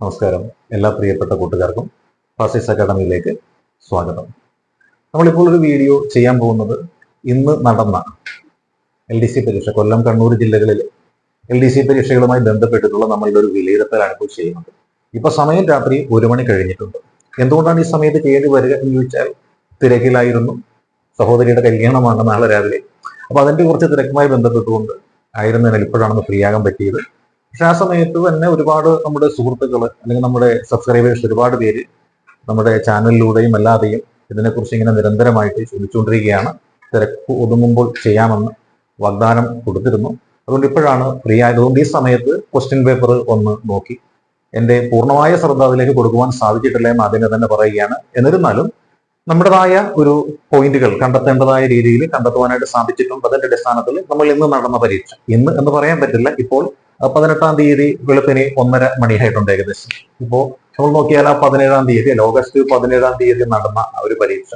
നമസ്കാരം. എല്ലാ പ്രിയപ്പെട്ട കൂട്ടുകാർക്കും ഫാസിസ് അക്കാഡമിയിലേക്ക് സ്വാഗതം. നമ്മളിപ്പോൾ ഒരു വീഡിയോ ചെയ്യാൻ പോകുന്നത് ഇന്ന് നടന്ന എൽ ഡി സി പരീക്ഷ കൊല്ലം കണ്ണൂർ ജില്ലകളിൽ എൽ ഡി സി പരീക്ഷകളുമായി ബന്ധപ്പെട്ടിട്ടുള്ള നമ്മളുടെ ഒരു വിലയിരുത്തലാണ് ഇപ്പോൾ ചെയ്യുന്നത് ഇപ്പൊ സമയം രാത്രി ഒരു മണി കഴിഞ്ഞിട്ടുണ്ട്. എന്തുകൊണ്ടാണ് ഈ സമയത്ത് ചെയ്യേണ്ടി വരിക എന്ന് ചോദിച്ചാൽ തിരക്കിലായിരുന്നു. സഹോദരിയുടെ കല്യാണമാണ് നാളെ രാവിലെ. അപ്പൊ അതിന്റെ കുറച്ച് തിരക്കുമായി ബന്ധപ്പെട്ടുകൊണ്ട് ആയിരുന്നതിനാൽ ഇപ്പോഴാണെന്ന് ഫ്രീ ആകാൻ പറ്റിയത്. പക്ഷെ ആ സമയത്ത് തന്നെ ഒരുപാട് നമ്മുടെ സുഹൃത്തുക്കൾ അല്ലെങ്കിൽ നമ്മുടെ സബ്സ്ക്രൈബേഴ്സ് ഒരുപാട് പേര് നമ്മുടെ ചാനലിലൂടെയും അല്ലാതെയും ഇതിനെക്കുറിച്ച് ഇങ്ങനെ നിരന്തരമായിട്ട് ചോദിച്ചുകൊണ്ടിരിക്കുകയാണ്. തിരക്ക് ഒതുങ്ങുമ്പോൾ ചെയ്യാമെന്ന് വാഗ്ദാനം കൊടുത്തിരുന്നു. അതുകൊണ്ട് ഇപ്പോഴാണ് ഫ്രീ ആയതുകൊണ്ട് ഈ സമയത്ത് ക്വസ്റ്റ്യൻ പേപ്പർ ഒന്ന് നോക്കി. എന്റെ പൂർണമായ ശ്രദ്ധ അതിലേക്ക് കൊടുക്കുവാൻ സാധിച്ചിട്ടില്ല എന്ന് ആദ്യമേ തന്നെ പറയുകയാണ്. എന്നിരുന്നാലും നമ്മുടേതായ ഒരു പോയിന്റുകൾ കണ്ടെത്തേണ്ടതായ രീതിയിൽ കണ്ടെത്തുവാനായിട്ട് സാധിച്ചിട്ടുണ്ട് അതിന്റെ അടിസ്ഥാനത്തിൽ നമ്മൾ ഇന്ന് നടന്ന പരീക്ഷ. ഇന്ന് എന്ന് പറയാൻ പറ്റില്ല. ഇപ്പോൾ പതിനെട്ടാം തീയതി വെളുപ്പിന് ഒന്നര മണിയായിട്ടുണ്ട് ഏകദേശം. ഇപ്പോ നമ്മൾ നോക്കിയാൽ ആ പതിനേഴാം തീയതി ഓഗസ്റ്റ് പതിനേഴാം തീയതി നടന്ന ഒരു പരീക്ഷ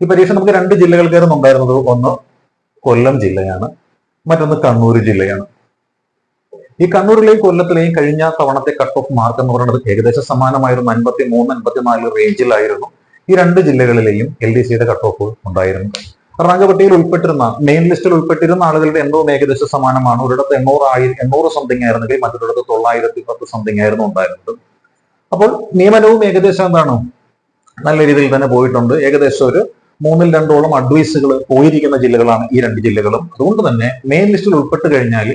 ഈ പരീക്ഷ നമുക്ക് രണ്ട് ജില്ലകൾക്കായിരുന്നു ഉണ്ടായിരുന്നത്. ഒന്ന് കൊല്ലം ജില്ലയാണ് മറ്റൊന്ന് കണ്ണൂർ ജില്ലയാണ്. ഈ കണ്ണൂരിലെയും കൊല്ലത്തിലെയും കഴിഞ്ഞ തവണത്തെ കട്ട് ഓഫ് മാർക്ക് എന്ന് പറയുന്നത് ഏകദേശം സമാനമായിരുന്നു അൻപത്തി മൂന്ന് അൻപത്തിനാല് റേഞ്ചിലായിരുന്നു ഈ രണ്ട് ജില്ലകളിലെയും എൽ ഡി സിയുടെ കട്ട് ഓഫ് ഉണ്ടായിരുന്നു റാങ്ക് പട്ടികയിൽ ഉൾപ്പെട്ടിരുന്ന മെയിൻ ലിസ്റ്റിൽ ഉൾപ്പെട്ടിരുന്ന ആളുകളുടെ എണ്ണവും ഏകദേശം സമാനമാണ്. ഒരിടത്ത് എണ്ണൂറ് ആയിരം എണ്ണൂറ് സംതിങ് ആയിരുന്നെങ്കിൽ മറ്റൊരിടത്ത് തൊള്ളായിരത്തി പത്ത് സംതിങ് ആയിരുന്നു ഉണ്ടായിരുന്നത്. അപ്പോൾ നിയമനവും ഏകദേശം എന്താണ്? നല്ല രീതിയിൽ തന്നെ പോയിട്ടുണ്ട്. ഏകദേശം ഒരു മൂന്നിൽ രണ്ടോളം അഡ്വൈസുകൾ പോയിരിക്കുന്ന ജില്ലകളാണ് ഈ രണ്ട് ജില്ലകളും. അതുകൊണ്ട് തന്നെ മെയിൻ ലിസ്റ്റിൽ ഉൾപ്പെട്ട് കഴിഞ്ഞാൽ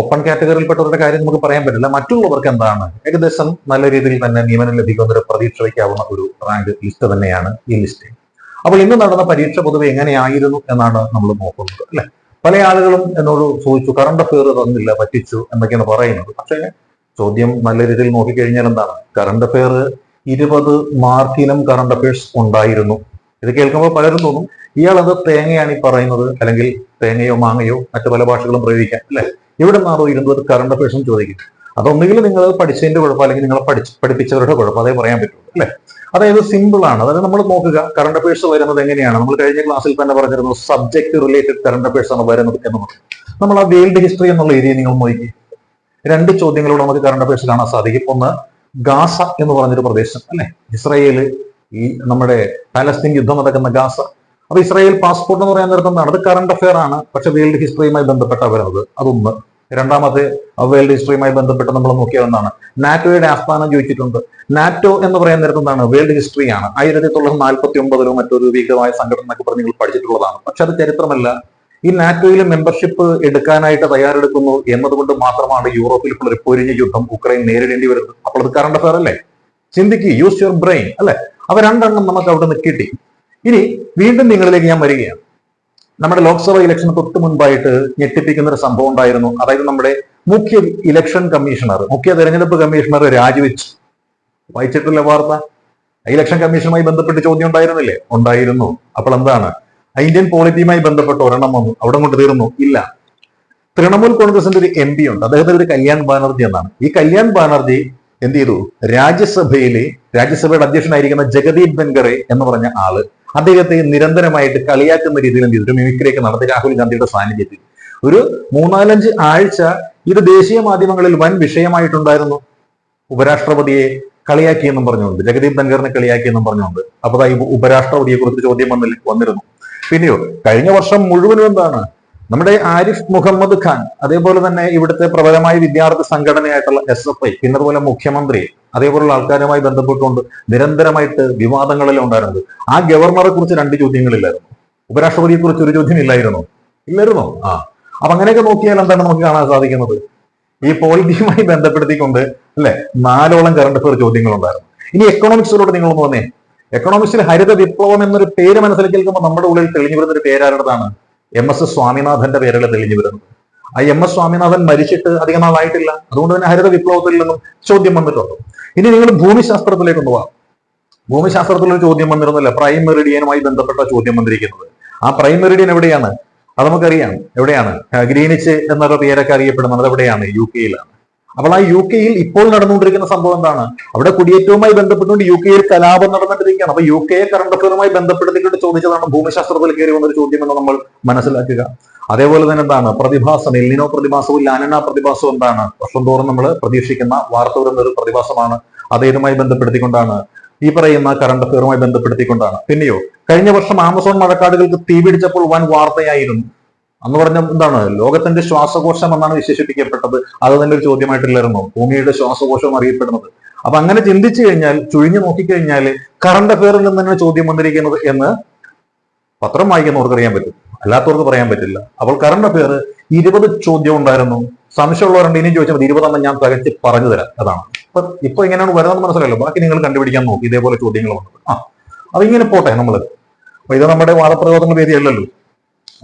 ഓപ്പൺ കാറ്റഗറിയിൽപ്പെട്ടവരുടെ കാര്യം നമുക്ക് പറയാൻ പറ്റില്ല. മറ്റുള്ളവർക്ക് എന്താണ്? ഏകദേശം നല്ല രീതിയിൽ തന്നെ നിയമനം ലഭിക്കുന്ന ഒരു പ്രതീക്ഷ വയ്ക്കാവുന്ന ഒരു റാങ്ക് ലിസ്റ്റ് തന്നെയാണ് ഈ ലിസ്റ്റ് അപ്പോൾ ഇന്ന് നടന്ന പരീക്ഷ പൊതുവെ എങ്ങനെയായിരുന്നു എന്നാണ് നമ്മൾ നോക്കുന്നത് അല്ലെ? പല ആളുകളും എന്നോട് ചോദിച്ചു കറണ്ട് അഫെയർ തന്നില്ല പറ്റിച്ചു എന്നൊക്കെയാണ് പറയുന്നത്. പക്ഷേ ചോദ്യം നല്ല രീതിയിൽ നോക്കിക്കഴിഞ്ഞാൽ എന്താണ്? കറണ്ട് അഫെയർ ഇരുപത് മാർക്കിനും കറണ്ട് അഫയേഴ്സ് ഉണ്ടായിരുന്നു. ഇത് കേൾക്കുമ്പോൾ പലരും തോന്നും ഇയാൾ അത് തേങ്ങയാണ് ഈ പറയുന്നത്? അല്ലെങ്കിൽ തേങ്ങയോ മാങ്ങയോ മറ്റു പല ഭാഷകളും പ്രയോഗിക്കാം അല്ലെ? ഇവിടെ നിന്നാണോ ഇരുന്നത് കറണ്ട് അഫയേഴ്സും ചോദിക്കും അതൊന്നുകിൽ നിങ്ങൾ പഠിച്ചതിന്റെ കുഴപ്പം അല്ലെങ്കിൽ നിങ്ങളെ പഠിച്ച് പഠിപ്പിച്ചവരുടെ കുഴപ്പം അതേ പറയാൻ പറ്റുള്ളൂ അല്ലെ? അതായത് സിമ്പിൾ ആണ്. അതായത് നമ്മൾ നോക്കുക കറണ്ട് അഫയേഴ്സ് വരുന്നത് എങ്ങനെയാണ്? നമ്മൾ കഴിഞ്ഞ ക്ലാസ്സിൽ തന്നെ പറഞ്ഞിരുന്നു സബ്ജക്ട് റിലേറ്റഡ് കറണ്ട് അഫയേഴ്സ് ആണ് വരുന്നത് എന്ന് പറഞ്ഞു നമ്മൾ ആ വേൾഡ് ഹിസ്റ്ററി എന്നുള്ള ഏരിയ നിങ്ങൾ നോക്കി. രണ്ട് ചോദ്യങ്ങളോട് നമുക്ക് കറണ്ട് അഫയേഴ്സ് കാണാൻ സാധിക്കും. ഒന്ന് ഗാസ എന്ന് പറഞ്ഞൊരു പ്രദേശം അല്ലെ? ഇസ്രായേൽ ഈ നമ്മുടെ പാലസ്തീൻ യുദ്ധം നടക്കുന്ന ഗാസ. അപ്പൊ ഇസ്രായേൽ പാസ്പോർട്ട് എന്ന് പറയാൻ നേരത്തെ നടന്നത് കറണ്ട് അഫെയർ ആണ്. പക്ഷെ വേൾഡ് ഹിസ്റ്ററിയുമായി ബന്ധപ്പെട്ട വരുന്നത് അതൊന്ന് രണ്ടാമത്തെ വേൾഡ് ഹിസ്റ്ററിയുമായി ബന്ധപ്പെട്ട് നമ്മൾ നോക്കിയ ഒന്നാണ്. നാറ്റോയുടെ ആസ്ഥാനം ചോദിച്ചിട്ടുണ്ട്. നാറ്റോ എന്ന് പറയാൻ നേരത്തെ എന്താണ്? വേൾഡ് ഹിസ്റ്ററിയാണ്. ആയിരത്തി തൊള്ളായിരത്തി നാൽപ്പത്തി ഒമ്പതിലോ മറ്റൊരു വികമായ സംഘടന എന്നൊക്കെ പറഞ്ഞ് നിങ്ങൾ പഠിച്ചിട്ടുള്ളതാണ്. പക്ഷെ അത് ചരിത്രമല്ല. ഈ നാറ്റോയിൽ മെമ്പർഷിപ്പ് എടുക്കാനായിട്ട് തയ്യാറെടുക്കുന്നു എന്നതുകൊണ്ട് മാത്രമാണ് യൂറോപ്പിൽ ഇപ്പോൾ ഒരു പൊരിഞ്ഞ യുദ്ധം ഉക്രൈൻ നേരിടേണ്ടി വരുന്നത്. അപ്പോൾ അത് കറണ്ട് അഫയർ അല്ലേ? ചിന്തിക്ക് യൂസ് യുവർ ബ്രെയിൻ അല്ലെ? അവ രണ്ടെണ്ണം നമുക്ക് അവിടെ നിന്ന് കിട്ടി. ഇനി വീണ്ടും നിങ്ങളിലേക്ക് ഞാൻ വരികയാണ്. നമ്മുടെ ലോക്സഭ ഇലക്ഷന് തൊട്ട് മുൻപായിട്ട് ഞെട്ടിപ്പിക്കുന്ന ഒരു സംഭവം ഉണ്ടായിരുന്നു. അതായത് നമ്മുടെ മുഖ്യ ഇലക്ഷൻ കമ്മീഷണർ മുഖ്യ തെരഞ്ഞെടുപ്പ് കമ്മീഷണർ രാജിവെച്ചു. വായിച്ചിട്ടില്ല വാർത്ത? ഇലക്ഷൻ കമ്മീഷനുമായി ബന്ധപ്പെട്ട് ചോദ്യം ഉണ്ടായിരുന്നില്ലേ? ഉണ്ടായിരുന്നു. അപ്പോൾ എന്താണ്? ഇന്ത്യൻ പോളിറ്റിയുമായി ബന്ധപ്പെട്ട് ഒരെണ്ണം വന്നു. അവിടെ കൊണ്ട് തീർന്നു. ഇല്ല. തൃണമൂൽ കോൺഗ്രസിന്റെ ഒരു എം പി ഉണ്ട്. അദ്ദേഹത്തിന്റെ ഒരു കല്യാൺ ബാനർജി എന്നാണ്. ഈ കല്യാൺ ബാനർജി എന്ത് ചെയ്തു? രാജ്യസഭയിലെ രാജ്യസഭയുടെ അധ്യക്ഷനായിരിക്കുന്ന ജഗദീപ് ധൻഖറെ എന്ന് പറഞ്ഞ ആൾ അദ്ദേഹത്തെ നിരന്തരമായിട്ട് കളിയാക്കുന്ന രീതിയിൽ എന്ത് ചെയ്തു? മിമിക്രിയൊക്കെ നടത്തി രാഹുൽ ഗാന്ധിയുടെ സാന്നിധ്യത്തിൽ. ഒരു മൂന്നാലഞ്ച് ആഴ്ച ഇത് ദേശീയ മാധ്യമങ്ങളിൽ വൻ വിഷയമായിട്ടുണ്ടായിരുന്നു. ഉപരാഷ്ട്രപതിയെ കളിയാക്കിയെന്നും പറഞ്ഞുകൊണ്ട് ജഗദീപ് ധൻഖറിനെ കളിയാക്കിയെന്നും പറഞ്ഞുകൊണ്ട്. അപ്പൊ ഈ ഉപരാഷ്ട്രപതിയെ കുറിച്ച് ചോദ്യം വന്നിൽ വന്നിരുന്നു. പിന്നെയോ കഴിഞ്ഞ വർഷം മുഴുവനും എന്താണ്? നമ്മുടെ ആരിഫ് മുഹമ്മദ് ഖാൻ അതേപോലെ തന്നെ ഇവിടുത്തെ പ്രബലമായ വിദ്യാർത്ഥി സംഘടനയായിട്ടുള്ള എസ് എഫ് ഐ പിന്നെ അതുപോലെ മുഖ്യമന്ത്രി അതേപോലുള്ള ആൾക്കാരുമായി ബന്ധപ്പെട്ടുകൊണ്ട് നിരന്തരമായിട്ട് വിവാദങ്ങളെല്ലാം ഉണ്ടായിരുന്നത്. ആ ഗവർണറെ കുറിച്ച് രണ്ട് ചോദ്യങ്ങളില്ലായിരുന്നു. ഉപരാഷ്ട്രപതിയെ കുറിച്ച് ഒരു ചോദ്യം ഇല്ലായിരുന്നു? ഇല്ലായിരുന്നോ? ആ. അപ്പൊ അങ്ങനെയൊക്കെ നോക്കിയാൽ എന്താണ് നമുക്ക് കാണാൻ സാധിക്കുന്നത്? ഈ പോളിറ്റിയുമായി ബന്ധപ്പെടുത്തിക്കൊണ്ട് അല്ലെ? നാലോളം കറണ്ട് അഫയർ ചോദ്യങ്ങളുണ്ടായിരുന്നു. ഇനി നിങ്ങൾ നിങ്ങളൊന്ന് വന്നേ. എക്കണോമിക്സിൽ ഹരിത വിപ്ലവം എന്നൊരു പേര് മനസ്സിൽ കേൾക്കുമ്പോൾ നമ്മുടെ ഉള്ളിൽ തെളിഞ്ഞു വരുന്ന ഒരു പേരാരുടേതാണ്? എം എസ് സ്വാമിനാഥന്റെ പേരല്ല തെളിഞ്ഞു വരുന്നത്. ആ എം എസ് സ്വാമിനാഥൻ മരിച്ചിട്ട് അധികം നാളായിട്ടില്ല. അതുകൊണ്ട് തന്നെ ഹരിത വിപ്ലവത്തിൽ നിന്നും ചോദ്യം വന്നിട്ടുണ്ട്. ഇനി നിങ്ങൾ ഭൂമിശാസ്ത്രത്തിലേക്ക് ഒന്ന് പോവാം ഭൂമിശാസ്ത്രത്തിൽ ഒരു ചോദ്യം വന്നിരുന്നില്ല പ്രൈം മെറിഡിയനുമായി ബന്ധപ്പെട്ട ചോദ്യം വന്നിരിക്കുന്നത്. ആ പ്രൈം മെറിഡിയൻ എവിടെയാണ്? അത് നമുക്കറിയാം. എവിടെയാണ്? ഗ്രീനിച്ച് എന്നൊരു പേരൊക്കെ അറിയപ്പെടുന്നത് എവിടെയാണ് യു കെയിലാണ്. അപ്പോൾ ആ യു കെയിൽ ഇപ്പോൾ നടന്നുകൊണ്ടിരിക്കുന്ന സംഭവം എന്താണ്? അവിടെ കുടിയേറ്റവുമായി ബന്ധപ്പെട്ടുകൊണ്ട് യു കെയിൽ കലാപം നടന്നിട്ടിരിക്കുകയാണ്. അപ്പൊ യു കെയെ കറണ്ട് അഫയറുമായി ബന്ധപ്പെടുത്തിക്കൊണ്ട് ചോദിച്ചതാണ് ഭൂമിശാസ്ത്രത്തിൽ കയറി വന്നൊരു ചോദ്യം എന്ന് നമ്മൾ മനസ്സിലാക്കുക. അതേപോലെ തന്നെ എന്താണ്? പ്രതിഭാസം എല്ലിനോ പ്രതിഭാസവും ലാനന പ്രതിഭാസവും എന്താണ്? വർഷം തോറും നമ്മൾ പ്രതീക്ഷിക്കുന്ന വാർത്ത വരുന്ന ഒരു പ്രതിഭാസമാണ് അതേതുമായി ബന്ധപ്പെടുത്തിക്കൊണ്ടാണ് ഈ പറയുന്ന കറണ്ട് അഫയറുമായി ബന്ധപ്പെടുത്തിക്കൊണ്ടാണ്. പിന്നെയോ കഴിഞ്ഞ വർഷം ആമസോൺ മഴക്കാടുകൾക്ക് തീപിടിച്ചപ്പോൾ വൻ വാർത്തയായിരുന്നു. അന്ന് പറഞ്ഞ എന്താണ്? ലോകത്തിന്റെ ശ്വാസകോശം എന്നാണ് വിശേഷിപ്പിക്കപ്പെട്ടത്. അത് തന്നെ ഒരു ചോദ്യമായിട്ടില്ലായിരുന്നു ഭൂമിയുടെ ശ്വാസകോശം അറിയപ്പെടുന്നത്. അപ്പൊ അങ്ങനെ ചിന്തിച്ചു കഴിഞ്ഞാൽ ചുഴിഞ്ഞു നോക്കിക്കഴിഞ്ഞാൽ കറണ്ട് അഫെയറിൽ നിന്ന് തന്നെ ചോദ്യം വന്നിരിക്കുന്നത് എന്ന് പത്രം വായിക്കുന്നവർക്ക് അറിയാൻ പറ്റും. അല്ലാത്തവർക്ക് പറയാൻ പറ്റില്ല. അപ്പോൾ കറണ്ട് അഫയർ ഇരുപത് ചോദ്യം ഉണ്ടായിരുന്നു. സംശയമുള്ളവരുണ്ട് ഇനിയും ചോദിച്ചാൽ മതി. ഇരുപതെണ്ണം ഞാൻ തകച്ച് പറഞ്ഞു തരാം. അതാണ്. ഇപ്പൊ ഇപ്പൊ എങ്ങനെയാണ് വരുന്നത് മനസ്സിലായല്ലോ? ബാക്കി നിങ്ങൾ കണ്ടുപിടിക്കാൻ നോക്കി. ഇതേപോലെ ചോദ്യങ്ങൾ വന്നത്. ആ അതിങ്ങനെ പോട്ടെ നമ്മൾ അപ്പൊ ഇത് നമ്മുടെ വാദപ്രയോഗത്തിന്റെ വേദിയല്ലല്ലോ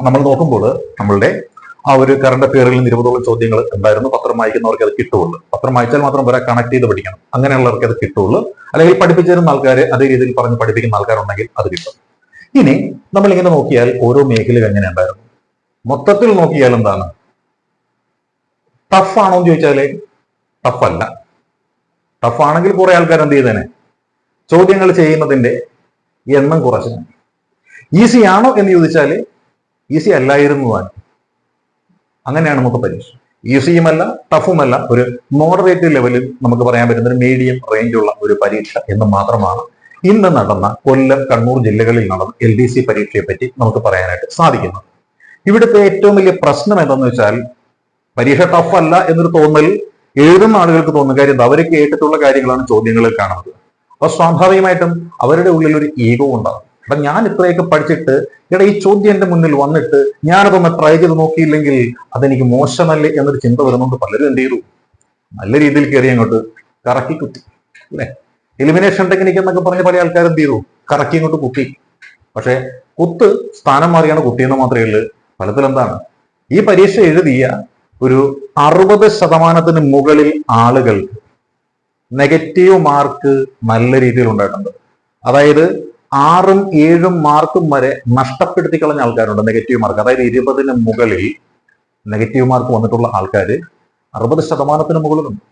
നമ്മൾ നോക്കുമ്പോൾ നമ്മളുടെ ആ ഒരു കറണ്ട് അഫെയറിൽ ഇരുപതോളം ചോദ്യങ്ങൾ ഉണ്ടായിരുന്നു. പത്രം വായിക്കുന്നവർക്ക് അത് കിട്ടുള്ളൂ പത്രം വായിച്ചാൽ മാത്രം വരെ കണക്ട് ചെയ്ത് പഠിക്കണം. അങ്ങനെയുള്ളവർക്ക് അത് കിട്ടുള്ളൂ അല്ലെങ്കിൽ പഠിപ്പിച്ചു തരുന്ന ആൾക്കാർ അതേ രീതിയിൽ പറഞ്ഞ് പഠിപ്പിക്കുന്ന ആൾക്കാരുണ്ടെങ്കിൽ അത് കിട്ടും. ഇനി നമ്മൾ ഇങ്ങനെ നോക്കിയാൽ ഓരോ മേഖലയിൽ എങ്ങനെ ഉണ്ടായിരുന്നു? മൊത്തത്തിൽ നോക്കിയാൽ എന്താണ്? ടഫ് ആണോ എന്ന് ചോദിച്ചാൽ ടഫ് അല്ല. ടഫ് ആണെങ്കിൽ കുറെ ആൾക്കാർ എന്ത് ചെയ്തേനെ? ചോദ്യങ്ങൾ ചെയ്യുന്നതിന്റെ എണ്ണം കുറച്ചു. ഈസി ആണോ എന്ന് ചോദിച്ചാൽ ഈസി അല്ലായിരുന്നു താൻ അങ്ങനെയാണ് നമുക്ക് പരീക്ഷ. ഈസിയുമല്ല ടഫുമല്ല ഒരു മോഡറേറ്റ് ലെവലിൽ നമുക്ക് പറയാൻ പറ്റുന്ന ഒരു മീഡിയം റേഞ്ചുള്ള ഒരു പരീക്ഷ എന്ന് മാത്രമാണ് ഇന്ന് നടന്ന കൊല്ലം കണ്ണൂർ ജില്ലകളിൽ നടന്ന എൽ ഡി സി പരീക്ഷയെ പറ്റി നമുക്ക് പറയാനായിട്ട് സാധിക്കുന്നത്. ഇവിടുത്തെ ഏറ്റവും വലിയ പ്രശ്നം എന്താണെന്ന് വെച്ചാൽ പരീക്ഷ ടഫ് അല്ല എന്നൊരു തോന്നൽ എഴുതുന്ന ആളുകൾക്ക് തോന്നുന്ന കാര്യം? അവർ കേട്ടിട്ടുള്ള കാര്യങ്ങളാണ് ചോദ്യങ്ങളിൽ കാണുന്നത്. അപ്പൊ സ്വാഭാവികമായിട്ടും അവരുടെ ഉള്ളിൽ ഒരു ഈഗോ ഉണ്ടാകും അപ്പൊ ഞാൻ ഇത്രയൊക്കെ പഠിച്ചിട്ട് ഇവിടെ ഈ ചോദ്യം എന്റെ മുന്നിൽ വന്നിട്ട് ഞാനതൊന്ന് ട്രൈ ചെയ്ത് നോക്കിയില്ലെങ്കിൽ അതെനിക്ക് മോശമല്ലേ എന്നൊരു ചിന്ത വരുന്നുണ്ട് പലരും എന്ത് ചെയ്തു? നല്ല രീതിയിൽ കയറി അങ്ങോട്ട് കറക്കി കുത്തി അല്ലെ? എലിമിനേഷൻ ടെക്നിക്ക് എന്നൊക്കെ പറഞ്ഞ പല ആൾക്കാരും എന്ത് ചെയ്തു? കറക്കി അങ്ങോട്ട് കുത്തി. പക്ഷെ കുത്ത് സ്ഥാനം മാറിയാണ് കുത്തിയെന്ന് മാത്രമേ ഉള്ളൂ. ഫലത്തിൽ എന്താണ്? ഈ പരീക്ഷ എഴുതിയ ഒരു അറുപത് ശതമാനത്തിന് മുകളിൽ ആളുകൾക്ക് നെഗറ്റീവ് മാർക്ക് നല്ല രീതിയിൽ ഉണ്ടായിട്ടുണ്ട്. അതായത് ആറും ഏഴും മാർക്കും വരെ നഷ്ടപ്പെടുത്തി കളഞ്ഞ ആൾക്കാരുണ്ട് നെഗറ്റീവ് മാർക്ക് അതായത് ഇരുപതിന് മുകളിൽ നെഗറ്റീവ് മാർക്ക് വന്നിട്ടുള്ള ആൾക്കാർ അറുപത് ശതമാനത്തിന് മുകളിലുണ്ട്.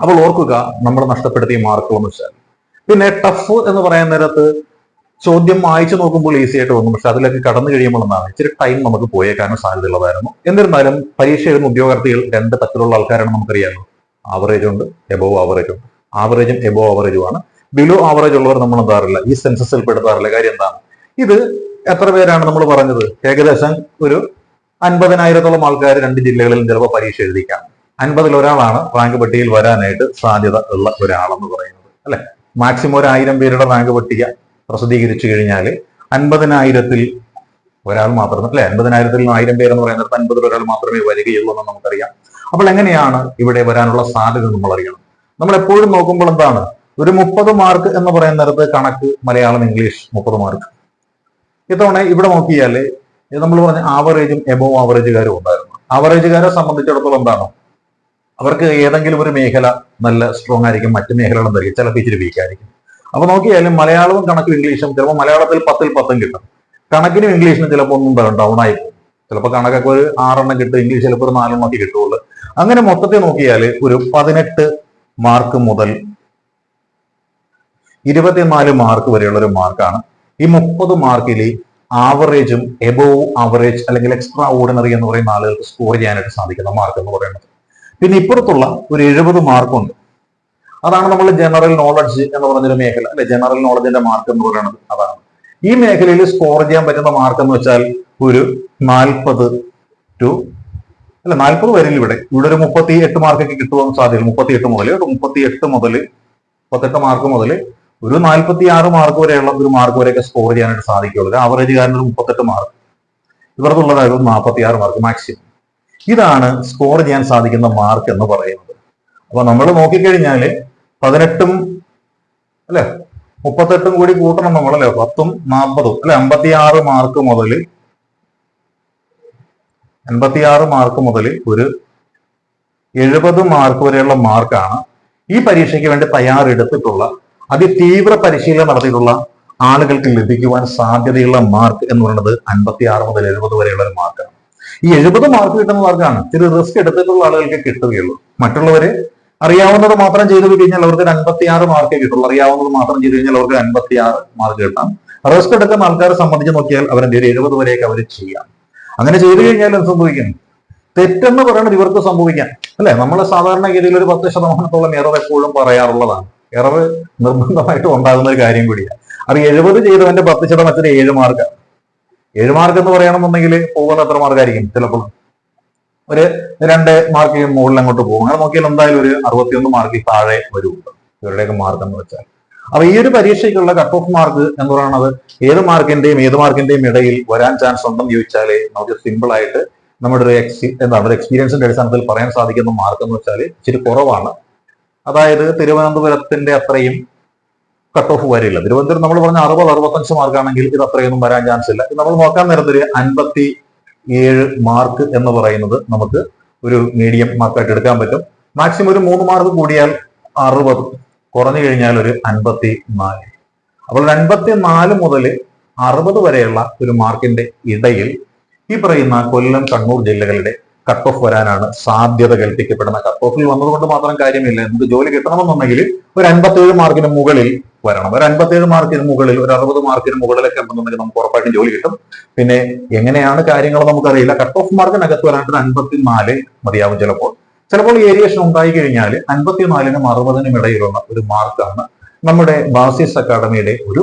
അപ്പോൾ ഓർക്കുക നമ്മൾ നഷ്ടപ്പെടുത്തിയ മാർക്കുകൾ എന്ന് വെച്ചാൽ. പിന്നെ ടഫ് എന്ന് പറയാൻ നേരത്ത് ചോദ്യം വായിച്ചു നോക്കുമ്പോൾ ഈസി ആയിട്ട് തോന്നും. പക്ഷെ അതിലേക്ക് കടന്നു കഴിയുമ്പോൾ എന്നാണ് ഇച്ചിരി ടൈം നമുക്ക് പോയേക്കാനും സാധ്യതയുള്ളതായിരുന്നു. എന്നിരുന്നാലും പരീക്ഷ എഴുതുന്ന ഉദ്യോഗാർത്ഥികൾ രണ്ട് തരത്തിലുള്ള ആൾക്കാരാണ് നമുക്കറിയാമല്ലോ. ആവറേജ് ഉണ്ട് എബോവ് ആവറേജ് ഉണ്ട്. ആവറേജും എബോവ് ആവറേജും ആണ്. ബിലോ ആവറേജ് ഉള്ളവർ നമ്മൾ എന്താറില്ല? ഈ സെൻസസിൽ പെടുത്താറില്ല. കാര്യം എന്താണ്? ഇത് എത്ര പേരാണ് നമ്മൾ പറഞ്ഞത്? ഏകദേശം ഒരു അൻപതിനായിരത്തോളം ആൾക്കാർ രണ്ട് ജില്ലകളിലും ചിലപ്പോൾ പരീക്ഷ എഴുതിക്കാം. അൻപതിൽ ഒരാളാണ് റാങ്ക് പട്ടികയിൽ വരാനായിട്ട് സാധ്യത ഉള്ള ഒരാളെന്ന് പറയുന്നത്. അല്ലെ? മാക്സിമം ഒരു ആയിരം പേരുടെ റാങ്ക് പട്ടിക പ്രസിദ്ധീകരിച്ചു കഴിഞ്ഞാൽ അൻപതിനായിരത്തിൽ ഒരാൾ മാത്രം അല്ലെ? അൻപതിനായിരത്തിൽ ആയിരം പേരെന്ന് പറയുന്നത് അൻപതിൽ ഒരാൾ മാത്രമേ വരികയുള്ളൂ എന്ന് നമുക്കറിയാം. അപ്പോൾ എങ്ങനെയാണ് ഇവിടെ വരാനുള്ള സാധ്യത നമ്മൾ അറിയണം നമ്മൾ എപ്പോഴും നോക്കുമ്പോൾ എന്താണ്? ഒരു മുപ്പത് മാർക്ക് എന്ന് പറയുന്നിടത്ത് കണക്ക് മലയാളം ഇംഗ്ലീഷ് മുപ്പത് മാർക്ക് ഇത്തവണ ഇവിടെ നോക്കിയാൽ നമ്മൾ പറഞ്ഞ ആവറേജും എബോവ് ആവറേജുകാരും ഉണ്ടായിരുന്നു. ആവറേജുകാരെ സംബന്ധിച്ചിടത്തോളം എന്താണ്? അവർക്ക് ഏതെങ്കിലും ഒരു മേഖല നല്ല സ്ട്രോങ് ആയിരിക്കും മറ്റു മേഖലകൾ എന്തായിരിക്കും ചിലപ്പോൾ ഇച്ചിരി വീക്കായിരിക്കും അപ്പൊ നോക്കിയാലും മലയാളവും കണക്കും ഇംഗ്ലീഷും ചിലപ്പോൾ മലയാളത്തിൽ പത്തിൽ പത്തും കിട്ടും. കണക്കിനും ഇംഗ്ലീഷിനും ചിലപ്പോൾ ഒന്നും ഡൗൺ ആയി പോകും. ചിലപ്പോൾ കണക്കൊക്കെ ഒരു ആറെണ്ണം കിട്ടും ഇംഗ്ലീഷ് ചിലപ്പോൾ ഒരു നാലെണ്ണം ഒക്കെ കിട്ടുള്ളൂ അങ്ങനെ മൊത്തത്തിൽ നോക്കിയാൽ ഒരു പതിനെട്ട് മാർക്ക് മുതൽ ഇരുപത്തിനാല് മാർക്ക് വരെയുള്ള ഒരു മാർക്കാണ് ഈ മുപ്പത് മാർക്കിൽ ആവറേജും എബോവ് ആവറേജ് അല്ലെങ്കിൽ എക്സ്ട്രാ ഓർഡിനറി എന്ന് പറയുന്ന ആളുകൾക്ക് സ്കോർ ചെയ്യാനായിട്ട് സാധിക്കുന്ന മാർക്ക് എന്ന് പറയുന്നത്. പിന്നെ ഇപ്പുറത്തുള്ള ഒരു എഴുപത് മാർക്കുണ്ട് അതാണ് നമ്മൾ ജനറൽ നോളജ് എന്ന് പറഞ്ഞൊരു മേഖല അല്ലെ? ജനറൽ നോളജിന്റെ മാർക്ക് എന്ന് പറയുന്നത് അതാണ്. ഈ മേഖലയിൽ സ്കോർ ചെയ്യാൻ പറ്റുന്ന മാർക്ക് എന്ന് വെച്ചാൽ ഒരു നാൽപ്പത് ടു അല്ല നാൽപ്പത് വരിൽ ഇവിടെ. ഇവിടെ ഒരു മുപ്പത്തി എട്ട് മാർക്കൊക്കെ കിട്ടുവാൻ സാധ്യത മുപ്പത്തി എട്ട് മുതൽ മുപ്പത്തി എട്ട് മുതൽ മുപ്പത്തെട്ട് മാർക്ക് മുതൽ ഒരു നാൽപ്പത്തി ആറ് മാർക്ക് വരെയുള്ള ഒരു മാർക്ക് വരെയൊക്കെ സ്കോർ ചെയ്യാനായിട്ട് സാധിക്കുള്ളൂ ആവറേജ് കാരണം ഒരു മുപ്പത്തെട്ട് മാർക്ക് ഇവർക്കുള്ളതായത് നാൽപ്പത്തി ആറ് മാർക്ക് മാക്സിമം ഇതാണ് സ്കോർ ചെയ്യാൻ സാധിക്കുന്ന മാർക്ക് എന്ന് പറയുന്നത്. അപ്പൊ നമ്മൾ നോക്കിക്കഴിഞ്ഞാൽ പതിനെട്ടും അല്ലെ? മുപ്പത്തെട്ടും കൂടി കൂട്ടണം നമ്മളല്ലേ? പത്തും നാൽപ്പതും അല്ലെ? അമ്പത്തി ആറ് മാർക്ക് മുതൽ അൻപത്തിയാറ് മാർക്ക് മുതൽ ഒരു എഴുപത് മാർക്ക് വരെയുള്ള മാർക്കാണ് ഈ പരീക്ഷയ്ക്ക് വേണ്ടി തയ്യാറെടുത്തിട്ടുള്ള അതിതീവ്ര പരിശീലനം നടത്തിയിട്ടുള്ള ആളുകൾക്ക് ലഭിക്കുവാൻ സാധ്യതയുള്ള മാർക്ക് എന്ന് പറയുന്നത് അൻപത്തി ആറ് മുതൽ എഴുപത് വരെയുള്ള ഒരു മാർക്കാണ് ഈ എഴുപത് മാർക്ക് കിട്ടുന്ന മാർക്കാണ് ഇത്തിരി റിസ്ക് എടുത്തിട്ടുള്ള ആളുകൾക്ക് കിട്ടുകയുള്ളൂ മറ്റുള്ളവരെ അറിയാവുന്നത് മാത്രം ചെയ്തു കഴിഞ്ഞാൽ അവർക്ക് അൻപത്തി ആറ് മാർക്ക് കിട്ടുള്ളൂ. അറിയാവുന്നത് മാത്രം ചെയ്തു കഴിഞ്ഞാൽ അവർക്ക് അൻപത്തി ആറ് മാർക്ക് കിട്ടാം. റിസ്ക് എടുക്കുന്ന ആൾക്കാരെ സംബന്ധിച്ച് നോക്കിയാൽ അവരുടെ ഒരു എഴുപത് വരെയൊക്കെ അവർ ചെയ്യാം. അങ്ങനെ ചെയ്തു കഴിഞ്ഞാൽ എന്ത് സംഭവിക്കും? തെറ്റെന്ന് പറയുന്നത് ഇവർക്ക് സംഭവിക്കാം. അല്ലെ? നമ്മളെ സാധാരണഗതിയിൽ ഒരു പത്ത് ശതമാനത്തോളം എറർ എപ്പോഴും പറയാറുള്ളതാണ്. എറർ നിർബന്ധമായിട്ടും ഉണ്ടാകുന്ന ഒരു കാര്യം കൂടിയാണ് അത് എഴുപത് ചെയ്തവന്റെ പത്ത് ശതമാനത്തിന് ഏഴ് മാർക്ക് ഏഴ് മാർക്ക് എന്ന് പറയണമെന്നുണ്ടെങ്കിൽ പോകുന്ന എത്ര മാർക്കായിരിക്കും ചിലപ്പോൾ ഒരു രണ്ട് മാർക്ക് മുകളിൽ അങ്ങോട്ട് പോകും. അങ്ങനെ നോക്കിയാൽ എന്തായാലും ഒരു അറുപത്തിയൊന്ന് മാർക്ക് താഴെ വരുള്ളൂ ഇവരുടെയൊക്കെ മാർക്ക് എന്ന് വെച്ചാൽ. അപ്പൊ ഈ ഒരു പരീക്ഷയ്ക്കുള്ള കട്ട് ഓഫ് മാർക്ക് എന്ന് പറയുന്നത് ഏത് മാർക്കിന്റെയും ഏത് മാർക്കിന്റെയും ഇടയിൽ വരാൻ ചാൻസ് ഉണ്ടെന്ന് ചോദിച്ചാൽ നമുക്ക് സിമ്പിൾ ആയിട്ട് നമ്മുടെ ഒരു എക്സ് എന്താണ് ഒരു എക്സ്പീരിയൻസിന്റെ അടിസ്ഥാനത്തിൽ പറയാൻ സാധിക്കുന്ന മാർക്ക് എന്ന് വെച്ചാൽ ഇച്ചിരി കുറവാണ്. അതായത് തിരുവനന്തപുരത്തിന്റെ അത്രയും കട്ട് ഓഫ് വരില്ല തിരുവനന്തപുരം നമ്മൾ പറഞ്ഞ അറുപത് അറുപത്തഞ്ച് മാർക്കാണെങ്കിൽ ഇത് അത്രയൊന്നും വരാൻ ചാൻസ് ഇല്ല. നമ്മൾ നോക്കാൻ നേരത്തെ ഒരു അൻപത്തി ഏഴ് മാർക്ക് എന്ന് പറയുന്നത് നമുക്ക് ഒരു മീഡിയം മാർക്കായിട്ട് എടുക്കാൻ പറ്റും. മാക്സിമം ഒരു മൂന്ന് മാർക്ക് കൂടിയാൽ അറുപത്. കുറഞ്ഞു കഴിഞ്ഞാൽ ഒരു അൻപത്തി നാല് അപ്പോൾ ഒരു അൻപത്തി നാല് മുതൽ അറുപത് വരെയുള്ള ഒരു മാർക്കിന്റെ ഇടയിൽ ഈ പറയുന്ന കൊല്ലം കണ്ണൂർ ജില്ലകളുടെ കട്ട് ഓഫ് വരാനാണ് സാധ്യത കൽപ്പിക്കപ്പെടുന്ന കട്ട് ഓഫിൽ വന്നതുകൊണ്ട് മാത്രം കാര്യമില്ല. നമുക്ക് ജോലി കിട്ടണമെന്നുണ്ടെങ്കിൽ ഒരു അൻപത്തേഴ് മാർക്കിന് മുകളിൽ വരണം. ഒരു അൻപത്തേഴ് മാർക്കിന് മുകളിൽ ഒരു അറുപത് മാർക്കിന് മുകളിലൊക്കെ ഉണ്ടെന്നുണ്ടെങ്കിൽ നമുക്ക് ഉറപ്പായിട്ടും ജോലി കിട്ടും. പിന്നെ എങ്ങനെയാണ് കാര്യങ്ങൾ നമുക്കറിയില്ല. കട്ട് ഓഫ് മാർക്കിനകത്ത് വരാനായിട്ട് അൻപത്തിനാല് മതിയാവും ചിലപ്പോൾ. ചിലപ്പോൾ ഏരിയേഷൻ ഉണ്ടായി കഴിഞ്ഞാൽ അൻപത്തിനാലിനും അറുപതിനും ഇടയിലുള്ള ഒരു മാർക്കാണ് നമ്മുടെ ബാസിസ് അക്കാഡമിയുടെ ഒരു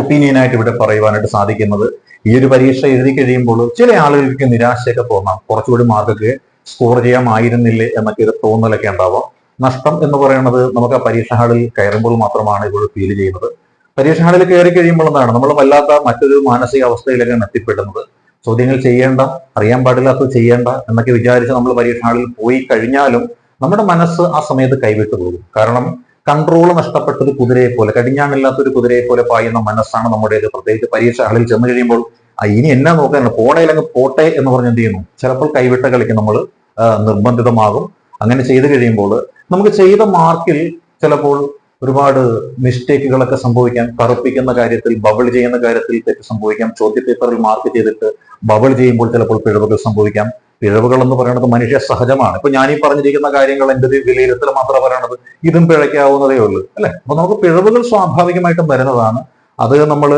ഒപ്പീനിയനായിട്ട് ഇവിടെ പറയുവാനായിട്ട് സാധിക്കുന്നത്. ഈ ഒരു പരീക്ഷ എഴുതി കഴിയുമ്പോൾ ചില ആളുകൾക്ക് നിരാശയൊക്കെ തോന്നാം. കുറച്ചുകൂടി മാർക്കൊക്കെ സ്കോർ ചെയ്യാമായിരുന്നില്ലേ എന്നൊക്കെ ഒരു തോന്നലൊക്കെ ഉണ്ടാവാം. നഷ്ടം എന്ന് പറയുന്നത് നമുക്ക് ആ പരീക്ഷ ഹാളിൽ കയറുമ്പോൾ മാത്രമാണ് ഇപ്പോൾ ഫീൽ ചെയ്യുന്നത്. പരീക്ഷ ഹാളിൽ കയറി കഴിയുമ്പോൾ എന്താണ്? നമ്മൾ വല്ലാത്ത മറ്റൊരു മാനസിക അവസ്ഥയിലേക്കാണ് എത്തിപ്പെടുന്നത്. ചോദ്യങ്ങൾ ചെയ്യേണ്ട അറിയാൻ പാടില്ലാത്തത് ചെയ്യേണ്ട എന്നൊക്കെ വിചാരിച്ച് നമ്മൾ പരീക്ഷ ഹാളിൽ പോയി കഴിഞ്ഞാലും നമ്മുടെ മനസ്സ് ആ സമയത്ത് കൈവിട്ടു പോകും. കാരണം കൺട്രോൾ നഷ്ടപ്പെട്ടത് കുതിരയെ പോലെ കടിഞ്ഞാണില്ലാത്ത ഒരു കുതിരയെ പോലെ പായുന്ന മനസ്സാണ് നമ്മുടേത്. പ്രത്യേകിച്ച് പരീക്ഷ ഹാളിൽ ചെന്ന് കഴിയുമ്പോൾ ഇനി എന്നാ നോക്കാനുള്ളത് അല്ലെങ്കിൽ പോട്ടെ എന്ന് പറഞ്ഞ് എന്ത് ചെയ്യുന്നു? ചിലപ്പോൾ കൈവിട്ട കളിക്ക് നമ്മൾ നിർബന്ധിതമാകും. അങ്ങനെ ചെയ്തു കഴിയുമ്പോൾ നമുക്ക് ചെയ്ത മാർക്കിൽ ചിലപ്പോൾ ഒരുപാട് മിസ്റ്റേക്കുകളൊക്കെ സംഭവിക്കാം. കറുപ്പിക്കുന്ന കാര്യത്തിൽ ബബിൾ ചെയ്യുന്ന കാര്യത്തിൽ തെറ്റ് സംഭവിക്കാം. ചോദ്യ പേപ്പറിൽ മാർക്ക് ചെയ്തിട്ട് ബബിൾ ചെയ്യുമ്പോൾ ചിലപ്പോൾ പിഴവുകൾ സംഭവിക്കാം. പിഴവുകൾ എന്ന് പറയുന്നത് മനുഷ്യ സഹജമാണ്. ഇപ്പൊ ഞാനീ പറഞ്ഞിരിക്കുന്ന കാര്യങ്ങൾ എന്റെ വിലയിരുത്തൽ മാത്രം പറയണത് ഇതും പിഴയ്ക്കാവുന്നതേ ഉള്ളൂ അല്ലെ? അപ്പൊ നമുക്ക് പിഴവുകൾ സ്വാഭാവികമായിട്ടും വരുന്നതാണ്. അത് നമ്മൾ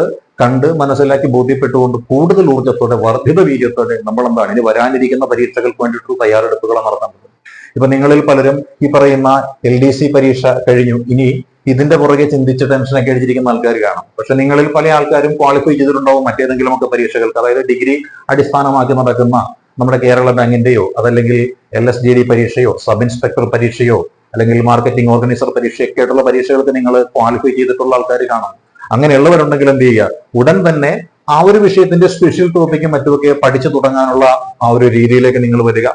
കണ്ട് മനസ്സിലാക്കി ബോധ്യപ്പെട്ടുകൊണ്ട് കൂടുതൽ ഊർജത്തോടെ വർദ്ധിത വീര്യത്തോടെ നമ്മൾ എന്താണ് ഇനി വരാനിരിക്കുന്ന പരീക്ഷകൾക്ക് വേണ്ടിയിട്ടുള്ള തയ്യാറെടുപ്പുകൾ നടത്തേണ്ടത് ഇപ്പൊ നിങ്ങളിൽ പലരും ഈ പറയുന്ന എൽ ഡി സി പരീക്ഷ കഴിഞ്ഞു. ഇനി ഇതിന്റെ പുറകെ ചിന്തിച്ച് ടെൻഷനൊക്കെ അടിച്ചിരിക്കുന്ന ആൾക്കാർ കാണും. പക്ഷെ നിങ്ങളിൽ പല ആൾക്കാരും ക്വാളിഫൈ ചെയ്തിട്ടുണ്ടാവും മറ്റേതെങ്കിലും ഒക്കെ പരീക്ഷകൾക്ക്. അതായത് ഡിഗ്രി അടിസ്ഥാനമാക്കി നടക്കുന്ന നമ്മുടെ കേരള ബാങ്കിന്റെയോ അതല്ലെങ്കിൽ എൽ എസ് ജി ഡി പരീക്ഷയോ സബ് ഇൻസ്പെക്ടർ പരീക്ഷയോ അല്ലെങ്കിൽ മാർക്കറ്റിംഗ് ഓർഗനൈസർ പരീക്ഷയൊക്കെ ആയിട്ടുള്ള പരീക്ഷകൾക്ക് നിങ്ങൾ ക്വാളിഫൈ ചെയ്തിട്ടുള്ള ആൾക്കാർ കാണാം. അങ്ങനെയുള്ളവരുണ്ടെങ്കിൽ എന്ത് ചെയ്യുക? ഉടൻ തന്നെ ആ ഒരു വിഷയത്തിന്റെ സ്പെഷ്യൽ ടോപ്പിക്കും മറ്റുമൊക്കെ പഠിച്ചു തുടങ്ങാനുള്ള ആ ഒരു രീതിയിലേക്ക് നിങ്ങൾ വരിക.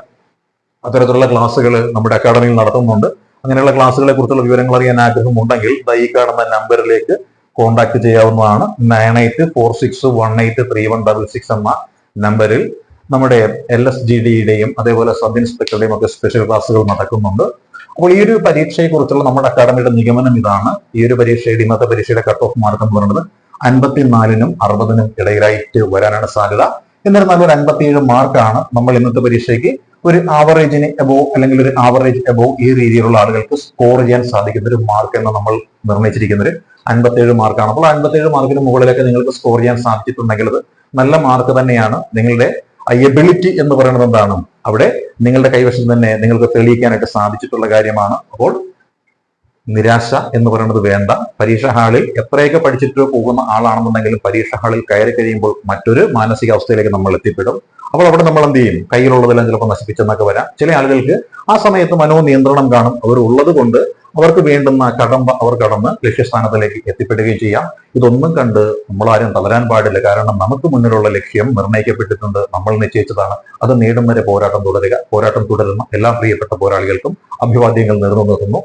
അത്തരത്തിലുള്ള ക്ലാസ്സുകൾ നമ്മുടെ അക്കാഡമിയിൽ നടത്തുന്നുണ്ട്. അങ്ങനെയുള്ള ക്ലാസ്സുകളെ കുറിച്ചുള്ള വിവരങ്ങൾ അറിയാൻ ആഗ്രഹമുണ്ടെങ്കിൽ ഈ കാണുന്ന നമ്പറിലേക്ക് കോൺടാക്ട് ചെയ്യാവുന്നതാണ്. Nine eight four six one eight three one double six എന്ന നമ്പറിൽ നമ്മുടെ എൽ എസ് ജി ഡിയുടെയും അതേപോലെ സബ് ഇൻസ്പെക്ടറുടെയും ഒക്കെ സ്പെഷ്യൽ ക്ലാസ്സുകൾ നടക്കുന്നുണ്ട്. അപ്പോൾ ഈ ഒരു പരീക്ഷയെ കുറിച്ചുള്ള നമ്മുടെ അക്കാഡമിയുടെ നിഗമനം ഇതാണ്. ഈ ഒരു പരീക്ഷയുടെ ഇന്നത്തെ പരീക്ഷയുടെ കട്ട് ഓഫ് മാർക്ക് എന്ന് പറയുന്നത് അൻപത്തിനാലിനും അറുപതിനും ഇടയിലായിട്ട് വരാനാണ് സാധ്യത. എന്നിരുന്നാലും ഒരു അൻപത്തിയേഴ് മാർക്കാണ് നമ്മൾ ഇന്നത്തെ പരീക്ഷയ്ക്ക് ഒരു ആവറേജിന് എബോ അല്ലെങ്കിൽ ഒരു ആവറേജ് എബോ ഈ രീതിയിലുള്ള ആളുകൾക്ക് സ്കോർ ചെയ്യാൻ സാധിക്കുന്ന ഒരു മാർക്ക് എന്ന് നമ്മൾ നിർണയിച്ചിരിക്കുന്നത്. അൻപത്തേഴ് മാർക്കാണ് അപ്പോൾ അൻപത്തേഴ് മാർക്കിന് മുകളിലൊക്കെ നിങ്ങൾക്ക് സ്കോർ ചെയ്യാൻ സാധിച്ചിട്ടുണ്ടെങ്കിൽ അത് നല്ല മാർക്ക് തന്നെയാണ്. നിങ്ങളുടെ എബിലിറ്റി എന്ന് പറയുന്നത് എന്താണ്? അവിടെ നിങ്ങളുടെ കൈവശം തന്നെ നിങ്ങൾക്ക് തെളിയിക്കാനായിട്ട് സാധിച്ചിട്ടുള്ള കാര്യമാണ്. അപ്പോൾ നിരാശ എന്ന് പറയുന്നത് വേണ്ട. പരീക്ഷ ഹാളിൽ എത്രയൊക്കെ പഠിച്ചിട്ട് പോകുന്ന ആളാണെന്നുണ്ടെങ്കിലും പരീക്ഷ ഹാളിൽ കയറി കഴിയുമ്പോൾ മറ്റൊരു മാനസികാവസ്ഥയിലേക്ക് നമ്മൾ എത്തിപ്പെടും. അപ്പോൾ അവിടെ നമ്മൾ എന്ത് ചെയ്യും? കയ്യിലുള്ളതെല്ലാം ചിലപ്പോൾ നശിപ്പിച്ചെന്നൊക്കെ വരാം. ചില ആളുകൾക്ക് ആ സമയത്ത് മനോനിയന്ത്രണം കാണും. അവർ ഉള്ളത് കൊണ്ട് അവർക്ക് വേണ്ടുന്ന കടമ്പ അവർ കടന്ന് ലക്ഷ്യസ്ഥാനത്തിലേക്ക് എത്തിപ്പെടുകയും ചെയ്യാം. ഇതൊന്നും കണ്ട് ആരും തളരാൻ പാടില്ല. കാരണം നമുക്ക് മുന്നിലുള്ള ലക്ഷ്യം നിർണയിക്കപ്പെട്ടിട്ടുണ്ട് നമ്മൾ നിശ്ചയിച്ചതാണ്. അത് നേടും വരെ പോരാട്ടം തുടരുക. പോരാട്ടം തുടരുന്ന എല്ലാ പ്രിയപ്പെട്ട പോരാളികൾക്കും അഭിവാദ്യങ്ങൾ നേർന്നു നിർത്തുന്നു